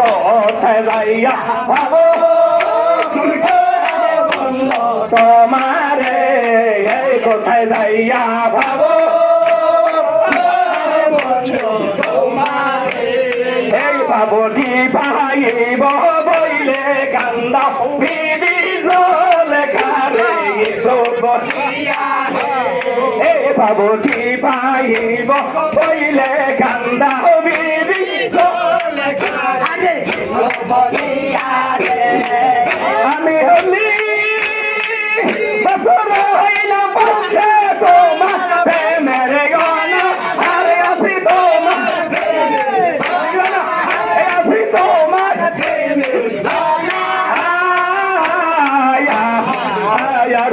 কোথায় যাইয়া ভাবো তোমারে কোথায় যাইয়া ভাবো এই বাবুটি ভাইব বইলে কান্দা। বিবি জলে খারে বলিয়া এই বাবুটি ভাইব বইলে কান্দা। বিবি জলে খারে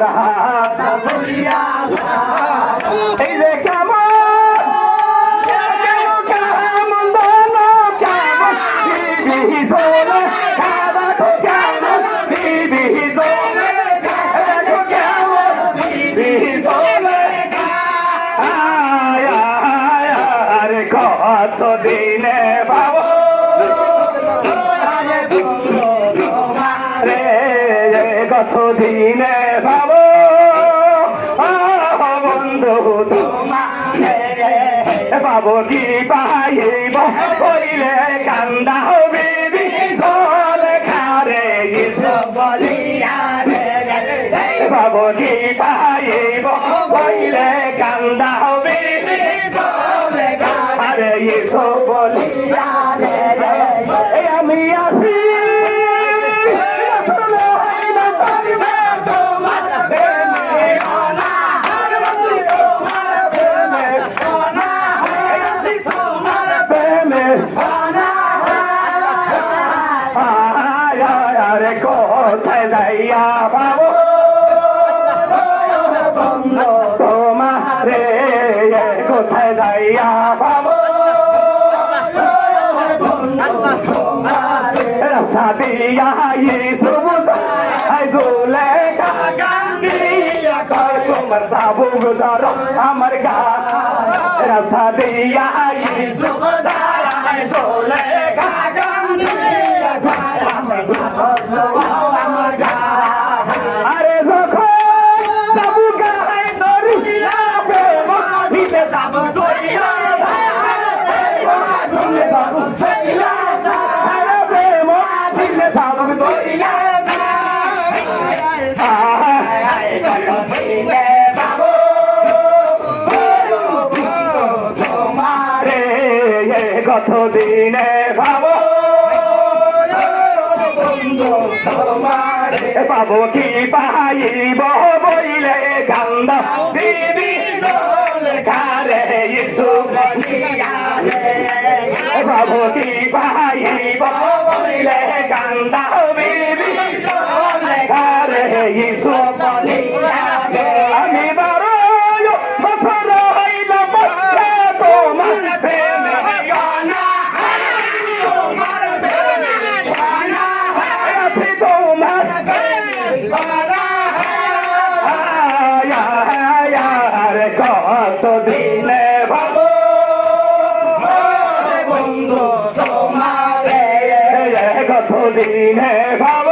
আমার হাতা এই যে কেমন? কেমন কেমন কত দিনে ভাবো বন্ধু বাবু কি পাইব? কইলে কান্দা হবে বিশল খারে বাবু কি পাইব? কইলে কান্দা হবে বিশল খারে বলিয়া কোথায় যাইয়া পাবো? তোমারে কোথায় যাইয়া পাবো? রাস্তা দিয়া সবুজ জুলে কান্দিয়া কয়, তোমার সাবু গুদার আমার গা। রাস্তা দিয়া জুলে কান্দিয়া কত দিনে ভাবো পাবো কি পাইব বইলে কান্দ কারে ইসু পাবো কি পাইব বইলে কান্দ বিবি কারে কত দিনে ভাবো বন্ধু তোমারে কতদিনে ভাবো